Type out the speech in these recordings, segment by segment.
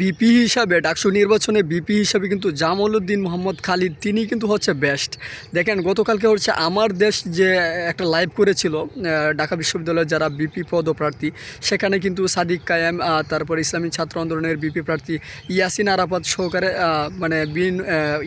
BP হিসাবে, ডাকসু নির্বাচনে BP হিসাবে কিন্তু জামালউদ্দিন, মোহাম্মদ খালিদ, তিনি কিন্তু হচ্ছে বেস্ট দেখেন, গতকালকে হচ্ছে আমার দেশ যে একটা লাইভ করেছিল ঢাকা বিশ্ববিদ্যালয়ের যারা বিপি পদপ্রার্থী, সেখানে কিন্তু সাদিক কায়েম তারপর ইসলামী ছাত্র আন্দোলনের বিপি প্রার্থী ইয়াসিন আরাফাত সহকারে মানে বিন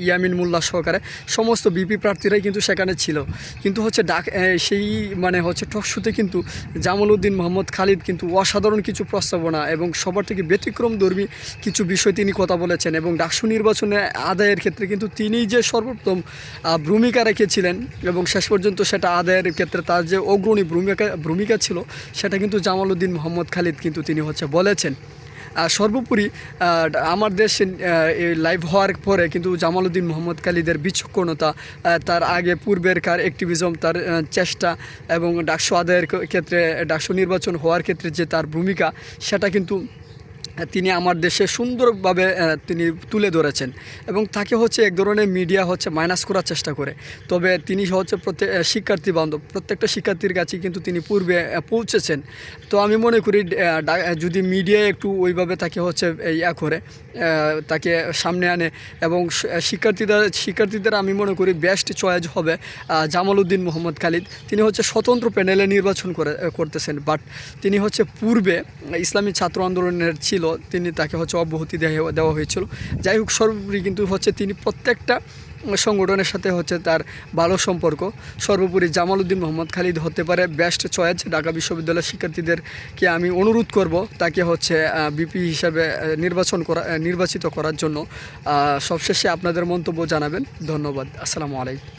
ইয়ামিন মোল্লা সহকারে, সমস্ত বিপি প্রার্থীরাই কিন্তু সেখানে ছিল। কিন্তু হচ্ছে ডাক সেই মানে হচ্ছে টকশুতে কিন্তু জামালউদ্দিন, মোহাম্মদ খালিদ কিন্তু অসাধারণ কিছু প্রস্তাবনা এবং সবার থেকে ব্যতিক্রম ধর্মী কিছু বিষয় তিনি কথা বলেছেন এবং ডাকসু নির্বাচনে আদায়ের ক্ষেত্রে কিন্তু তিনি যে আহ, ভূমিকা রেখেছিলেন এবং শেষ পর্যন্ত সেটা আদায়ের ক্ষেত্রে তার যে অগ্রণী ভূমিকা ভূমিকা ছিল সেটা কিন্তু জামালউদ্দিন মোহাম্মদ খালিদ কিন্তু তিনি হচ্ছে বলেছেন। সর্বোপরি আমার দেশে লাইভ হওয়ার পরে কিন্তু জামালউদ্দিন মোহাম্মদ খালিদের বিচক্ষণতা তার আগে পূর্বেরকার অ্যাক্টিভিজম তার চেষ্টা এবং ডাকসু আদায়ের ক্ষেত্রে ডাকসু নির্বাচন হওয়ার ক্ষেত্রে যে তার ভূমিকা সেটা কিন্তু তিনি আমার দেশে সুন্দরভাবে তিনি তুলে ধরেছেন এবং তাকে হচ্ছে এক ধরনের মিডিয়া হচ্ছে মাইনাস করার চেষ্টা করে। তবে তিনি হচ্ছে প্রত্যেক শিক্ষার্থী বান্ধব প্রত্যেকটা শিক্ষার্থীর কাছে কিন্তু তিনি পূর্বে পৌঁছেছেন। তো আমি মনে করি যদি মিডিয়া একটু ওইভাবে তাকে হচ্ছে ইয়া করে তাকে সামনে আনে এবং শিক্ষার্থীদের শিক্ষার্থীদের আমি মনে করি বেস্ট চয়েস হবে আহ, জামালউদ্দিন মোহাম্মদ খালিদ। তিনি হচ্ছে স্বতন্ত্র প্যানেলে নির্বাচন করে করতেছেন। বাট তিনি হচ্ছে পূর্বে ইসলামী ছাত্র আন্দোলনের ছিল তিনি তাকে হচ্ছে অব্যাহতি দেওয়া দেওয়া হয়েছিল। যাই হোক, সর্বোপরি কিন্তু হচ্ছে তিনি প্রত্যেকটা সংগঠনের সাথে হচ্ছে তার ভালো সম্পর্ক। সর্বোপরি জামালউদ্দিন মোহাম্মদ খালিদ হতে পারে বেস্ট চয়েস ঢাকা বিশ্ববিদ্যালয়ের শিক্ষার্থীদেরকে আমি অনুরোধ করব তাকে হচ্ছে বিপি হিসাবে নির্বাচন করা নির্বাচিত করার জন্য। সবশেষে আপনাদের মন্তব্য জানাবেন। ধন্যবাদ। আসসালামু আলাইকুম।